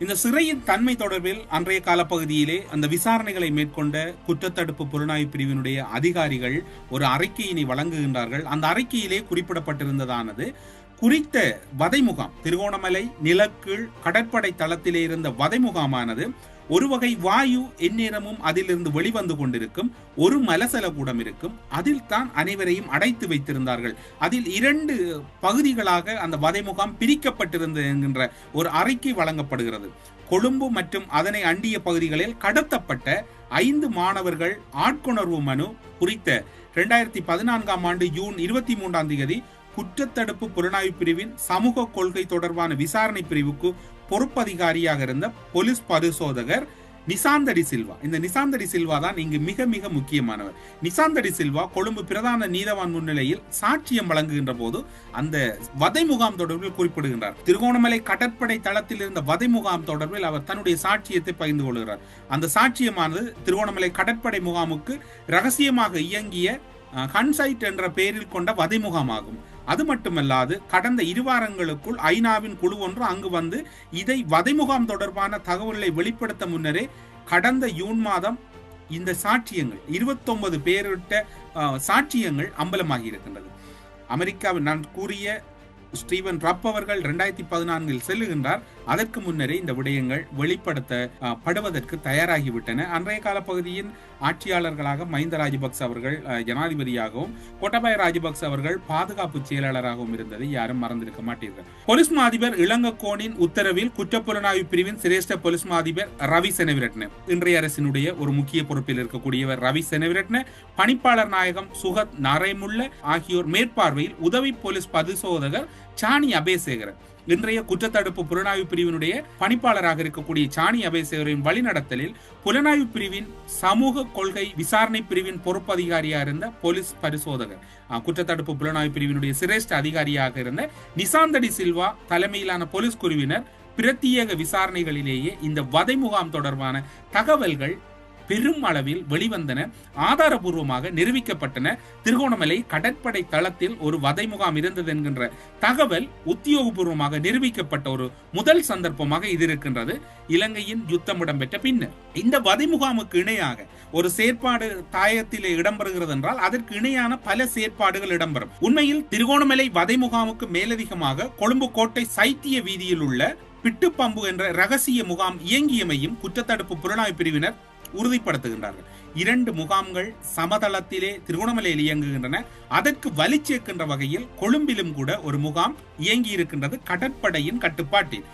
இந்த சிறையின் தன்மை தொடர்பில் அன்றைய காலப்பகுதியிலே அந்த விசாரணைகளை மேற்கொண்ட குற்றத்தடுப்பு புலனாய்வு பிரிவினுடைய அதிகாரிகள் ஒரு அறிக்கையினை வழங்குகின்றார்கள். அந்த அறிக்கையிலே குறிப்பிடப்பட்டிருந்ததானது குறித்த வதை முகாம் திருகோணமலை நிலக்கீழ் கடற்படை தளத்திலே இருந்த வதை முகாமானது ஒரு வகை வாயு எந்நேரமும் அதிலிருந்து வெளிவந்து கொண்டிருக்கும் ஒரு மலசல கூடம் இருக்கும். அதில் தான் அனைவரையும் அடைத்து வைத்திருந்தார்கள். அதில் இரண்டு பகுதிகளாக அந்த வதை முகாம் பிரிக்கப்பட்டிருந்தது என்கின்ற ஒரு அறிக்கை வழங்கப்படுகிறது. கொழும்பு மற்றும் அதனை அண்டிய பகுதிகளில் கடத்தப்பட்ட ஐந்து மாணவர்கள் ஆட்கொணர்வு மனு குறித்த இரண்டாயிரத்தி பதினான்காம் ஆண்டு ஜூன் இருபத்தி மூன்றாம் தேதி குற்றத்தடுப்பு புலனாய்வு பிரிவின் சமூக கொள்கை தொடர்பான விசாரணை பிரிவுக்கு பொறுப்பதிகாரியாக இருந்த போலீஸ் பரிசோதகர் நிசாந்தடி சில்வா. இந்த நிசாந்தடி சில்வா தான் இங்கு மிக மிக முக்கியமானவர். நிசாந்தடி சில்வா கொழும்பு பிரதான நீதவான் முன்னிலையில் சாட்சியம் வழங்குகின்ற போது அந்த வதை முகாம் தொடர்பில் குறிப்பிடுகின்றார். திருகோணமலை கடற்படை தளத்தில் இருந்த வதை முகாம் தொடர்பில் அவர் தன்னுடைய சாட்சியத்தை பகிர்ந்து கொள்கிறார். அந்த சாட்சியமானது திருகோணமலை கடற்படை முகாமுக்கு ரகசியமாக இயங்கிய ஹன்சைட் என்ற பெயரில் கொண்ட வதை முகாமாகும். அது மட்டுமல்லாது கடந்த இருவாரங்களுக்குள் ஐநாவின் குழு ஒன்று அங்கு வந்து இதை வதைமுகாம் தொடர்பான தகவல்களை வெளிப்படுத்த முன்னரே கடந்த ஜூன் மாதம் இந்த சாட்சியங்கள் இருபத்தொன்பது பேரிட்ட சாட்சியங்கள் அம்பலமாகி இருக்கின்றது. அமெரிக்காவில் நான் கூறிய ஸ்டீவன் ரப் அவர்கள் ரெண்டாயிரத்தி பதினான்கில் செல்லுகின்றார். அதற்கு முன்னரே இந்த விடயங்கள் வெளிப்படுத்த படுவதற்கு தயாராகிவிட்டன. அன்றைய கால பகுதியின் ஆட்சியாளர்களாக மஹிந்த ராஜபக்ச அவர்கள் ஜனாதிபதியாகவும் கோட்டபாய ராஜபக்ச அவர்கள் பாதுகாப்பு செயலாளராகவும் இருந்ததை யாரும் மறந்திருக்க மாட்டீர்கள். போலீஸ் மாதிபர் இளங்கக்கோனின் உத்தரவில் குற்றப்புலனாய்வு பிரிவின் சிரேஷ்ட போலீஸ் மாதிபர் ரவி செனவிரட்ன. இன்றைய அரசினுடைய ஒரு முக்கிய பொறுப்பில் இருக்கக்கூடியவர் ரவி செனவிரட்ன பணிப்பாளர் நாயகம் சுகத் நரேமுல்ல ஆகியோர் மேற்பார்வையில் உதவி போலீஸ் பரிசோதகர் சாணி அபேசேகரன் இன்றைய குற்றத்தடுப்பு புலனாய்வு பிரிவினுடைய பணிப்பாளராக இருக்கக்கூடிய சாணி அபேசேகரின் வழிநடத்தலில் புலனாய்வு பிரிவின் சமூக கொள்கை விசாரணை பிரிவின் பொறுப்பதிகாரியாக இருந்த போலீஸ் பரிசோதகர். குற்றத்தடுப்பு புலனாய்வு பிரிவினுடைய சிரேஷ்ட அதிகாரியாக இருந்த நிசாந்தடி சில்வா தலைமையிலான போலீஸ் குழுவினர் பிரத்யேக விசாரணைகளிலேயே இந்த வதை முகாம் தொடர்பான தகவல்கள் பெரும் அளவில் வெளிவந்தன ஆதாரபூர்வமாக நிரூபிக்கப்பட்டன. திருகோணமலை கடற்படை தளத்தில் ஒரு வதை முகாம் இருந்தது என்கின்ற தகவல் உத்தியோகபூர்வமாக நிரூபிக்கப்பட்ட ஒரு முதல் சந்தர்ப்பமாக இது இருக்கின்றது. இலங்கையின் யுத்தம் இடம்பெற்ற பின்னர். இந்த வதை முகாமுக்கு இணையாக ஒரு செயற்பாடு தாயத்திலே இடம்பெறுகிறது என்றால் அதற்கு இணையான பல செயற்பாடுகள் இடம்பெறும். உண்மையில் திருகோணமலை வதை முகாமுக்கு மேலதிகமாக கொழும்பு கோட்டை சைத்திய வீதியில் உள்ள பிட்டுப்பம்பு என்ற ரகசிய முகாம் இயங்கியமையும் குற்றத்தடுப்பு புலனாய்வு பிரிவினர் உறுதிப்படுத்துகின்றார்கள். இரண்டு முகாம்கள் சமதளத்திலே திருகோணமலையில் இயங்குகின்றன. அதற்கு வலி சேர்க்கின்ற வகையில் கொழும்பிலும் கூட ஒரு முகாம் இயங்கி இருக்கின்றது கடற்படையின் கட்டுப்பாட்டில்.